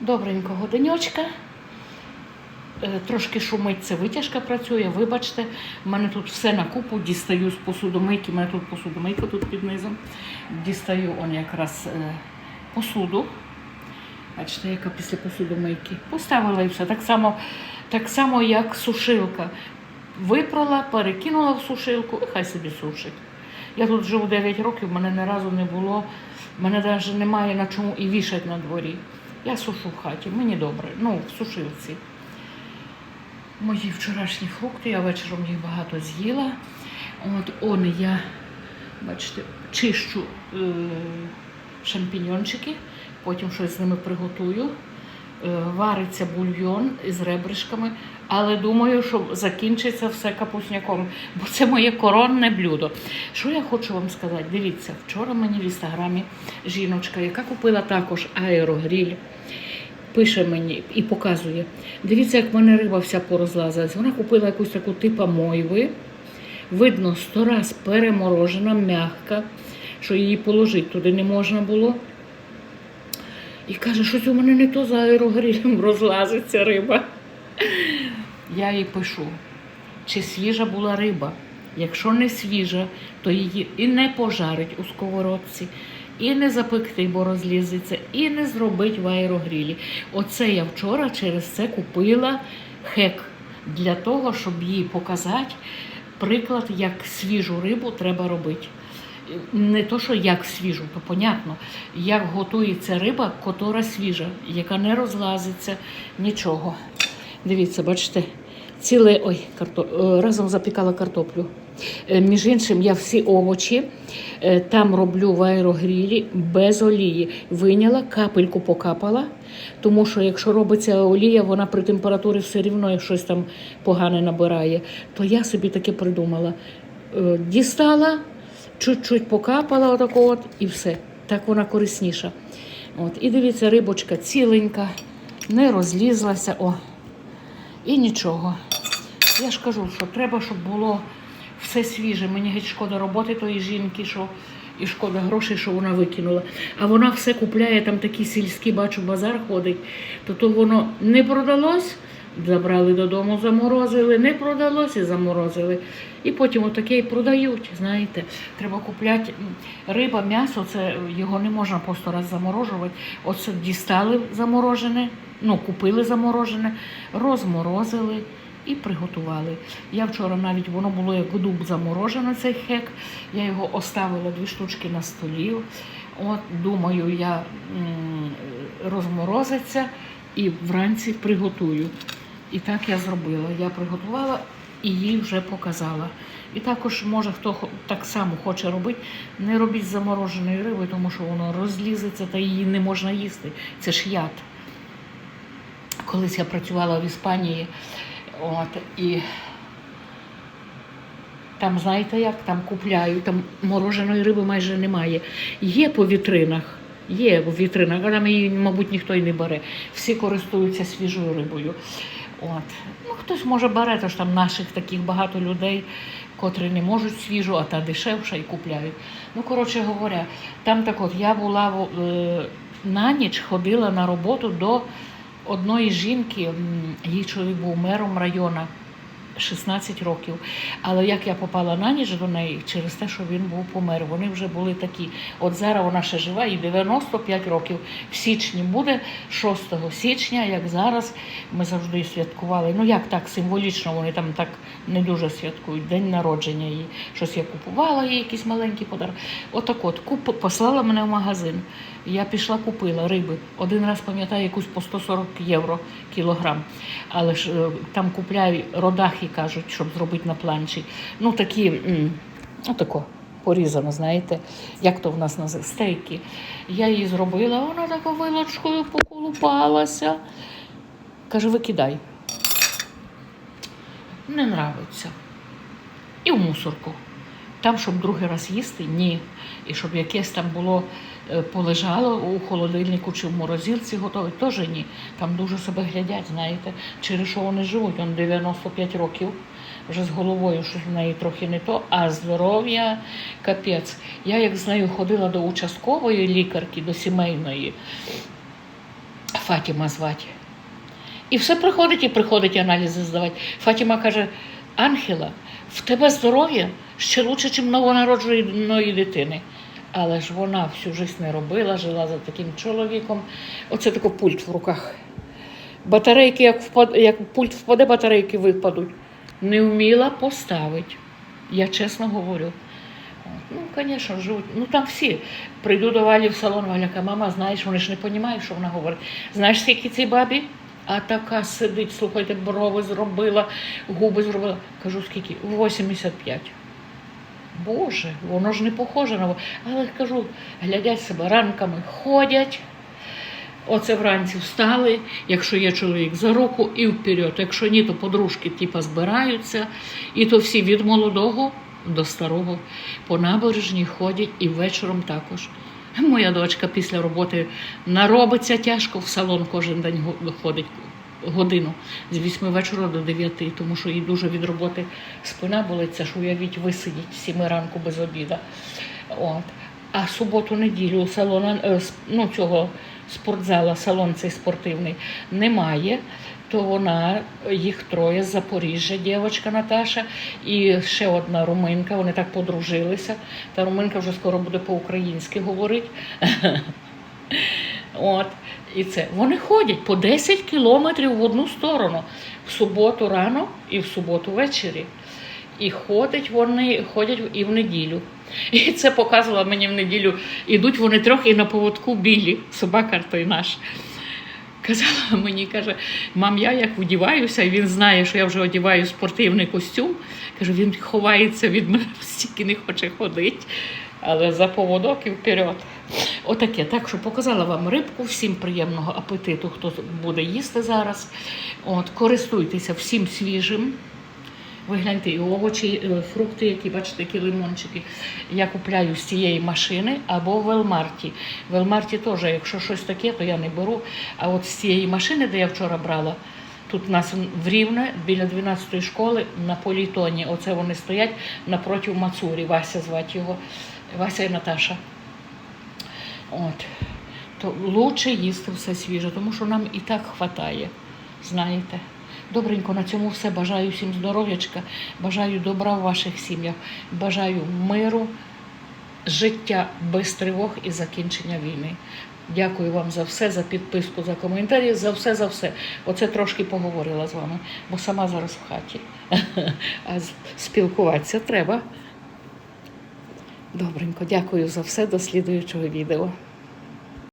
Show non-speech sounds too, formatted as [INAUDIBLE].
Добренького денечка. Е, Трошки шумить, це витяжка працює. Вибачте, в мене тут все на купу, дістаю з посудомийки, в мене тут посудомийка тут під низом. Дістаю он якраз е, посуду. Бачите, яка після посудомийки. Поставила і все. Так само, так само, як сушилка. Випрала, перекинула в сушилку і хай собі сушить. Я тут живу 9 років, в мене ні разу не було, в мене навіть немає на чому і вішать на дворі. Я сушу в хаті, мені добре, ну, в сушилці. Мої вчорашні фрукти, я вечором їх багато з'їла. От он я, бачите, чищу е, шампіньончики, потім щось з ними приготую. Е, вариться бульйон із ребришками, але думаю, що закінчиться все капусняком, бо це моє коронне блюдо. Що я хочу вам сказати? Дивіться, вчора мені в інстаграмі жіночка, яка купила також аерогріль, пише мені і показує. Дивіться, як в мене риба вся порозлазилась. Вона купила якусь таку типа мойви. Видно, сто раз переморожена, м'яка, що її положити туди не можна було. І каже, щось у мене не то за аерогрилем розлазиться риба. Я їй пишу, чи свіжа була риба. Якщо не свіжа, то її і не пожарить у сковородці, і не запекти, бо розлізеться, і не зробить в аерогрілі. Оце я вчора через це купила хек для того, щоб їй показати приклад, як свіжу рибу треба робити. Не то, що як свіжу, то понятно, як готується риба, котра свіжа, яка не розлазиться, нічого. Дивіться, бачите, ціле ой, карто... е, разом запікала картоплю. Е, Між іншим, я всі овочі е, там роблю в аерогрілі без олії. Виняла, капельку покапала, тому що якщо робиться олія, вона при температурі все рівно щось там погане набирає. То я собі таке придумала. Дістала, чуть-чуть покапала отако от і все. Так вона корисніша. От. І дивіться, рибочка ціленька, не розлізлася. О. І нічого. Я ж кажу, що треба, щоб було все свіже. Мені геть шкода роботи тої жінки, що і шкода грошей, що вона викинула. А вона все купляє, там такі сільські, бачу, базар ходить, то воно не продалось, забрали додому, заморозили, не продалось і заморозили. І потім отаке і продають. Знаєте, треба купляти риба, м'ясо, це його не можна просто раз заморожувати. Оце дістали заморожене, ну купили заморожене, розморозили і приготували. Я вчора навіть воно було як дуб заморожено, цей хек. Я його оставила дві штучки на столі. От думаю, я розморозиться і вранці приготую. І так я зробила. Я приготувала і їй вже показала. І також, може, хто так само хоче робити, не робіть замороженої риби, тому що воно розлізеться та її не можна їсти. Це ж яд. Колись я працювала в Іспанії, от, і там, знаєте як, там купляють, там мороженої риби майже немає. Є по вітринах, є в вітринах, а там її, мабуть, ніхто і не бере. Всі користуються свіжою рибою. От. Ну, хтось може бере, тож там наших таких багато людей, котрі не можуть свіжу, а та дешевша і купляють. Ну, коротше говоря, там так от я була е, на ніч ходила на роботу до одної жінки, її чоловік був мером району. 16 років. Але як я попала на ніч до неї через те, що він був помер. Вони вже були такі. От зараз вона ще жива, їй 95 років. В січні буде 6 січня, як зараз. Ми завжди святкували. Ну як так, символічно, вони там так не дуже святкують. День народження її. Щось я купувала їй якісь маленькі подарунки. Отак от куп, послала мене в магазин. Я пішла, купила риби. Один раз пам'ятаю якусь по 140 євро кілограм. Але ж е, там купляють родахи, кажуть, щоб зробити на планчі. Ну такі, м, отако. Порізано, знаєте, як то в нас називається, стейки. Я її зробила, вона тако вилочкою поколупалася. Каже, викидай. Не нравиться. І в мусорку. Там, щоб другий раз їсти, ні. І щоб якесь там було полежало у холодильнику чи в морозилці готове, теж ні. Там дуже себе глядять, знаєте, через що вони живуть. Он 95 років, вже з головою щось в неї трохи не то, а здоров'я капець. Я як з нею ходила до участкової лікарки, до сімейної. Фатіма звати. І все приходить і приходить аналізи здавати. Фатіма каже: Ангела, в тебе здоров'я ще краще, ніж новонародженої дитини. Але ж вона всю життя не робила, жила за таким чоловіком. Оце такий пульт в руках. Батарейки, як, впад... як пульт впаде, батарейки випадуть. Не вміла поставити. Я чесно говорю. Ну, звісно, живуть. Ну там всі. Прийду до Валі в салон, Валя каже, мама, знаєш, вони ж не розуміють, що вона говорить. Знаєш, скільки цій бабі? А така сидить, слухайте, брови зробила, губи зробила. Кажу, скільки? 85. Боже, воно ж не похоже на. Але кажу, глядять себе ранками, ходять. Оце вранці встали, якщо є чоловік за руку і вперед. Якщо ні, то подружки типа збираються. І то всі від молодого до старого по набережній ходять і вечором також. Моя дочка після роботи наробиться тяжко, в салон кожен день ходить годину з 8 вечора до 9, тому що їй дуже від роботи спина болиться, що уявіть, висидіть з 7 ранку без обіда. От. А суботу, неділю салона, е, ну, цього спортзала, салон цей спортивний немає. То вона, їх троє з Запоріжжя, дівчинка Наташа і ще одна руминка. Вони так подружилися. Та руминка вже скоро буде по-українськи говорити. [LAUGHS] От. І це. Вони ходять по 10 кілометрів в одну сторону в суботу рано і в суботу ввечері. І ходять вони, ходять і в неділю. І це показувала мені в неділю. Ідуть вони трохи і на поводку білі, собака той наш. Казала мені, каже, мам, я як вдіваюся, і він знає, що я вже одіваю спортивний костюм. Каже, він ховається від мене, [LAUGHS] стільки не хоче ходити, але за поводок і вперед. Отаке. Так що показала вам рибку, всім приємного апетиту, хто буде їсти зараз. От, користуйтеся всім свіжим. Ви гляньте, і овочі, е, фрукти, які бачите, які лимончики. Я купляю з цієї машини або в Велмарті. В Велмарті теж, якщо щось таке, то я не беру. А от з цієї машини, де я вчора брала, тут у нас в Рівне, біля 12-ї школи, на політоні. Оце вони стоять напроти Мацурі. Вася звати його. Вася і Наташа. От. То лучше їсти все свіже, тому що нам і так хватає, знаєте. Добренько, на цьому все. Бажаю всім здоров'ячка, бажаю добра в ваших сім'ях, бажаю миру, життя без тривог і закінчення війни. Дякую вам за все, за підписку, за коментарі, за все, за все. Оце трошки поговорила з вами, бо сама зараз в хаті. [LAUGHS] А спілкуватися треба. Добренько, дякую за все. До слідуючого відео.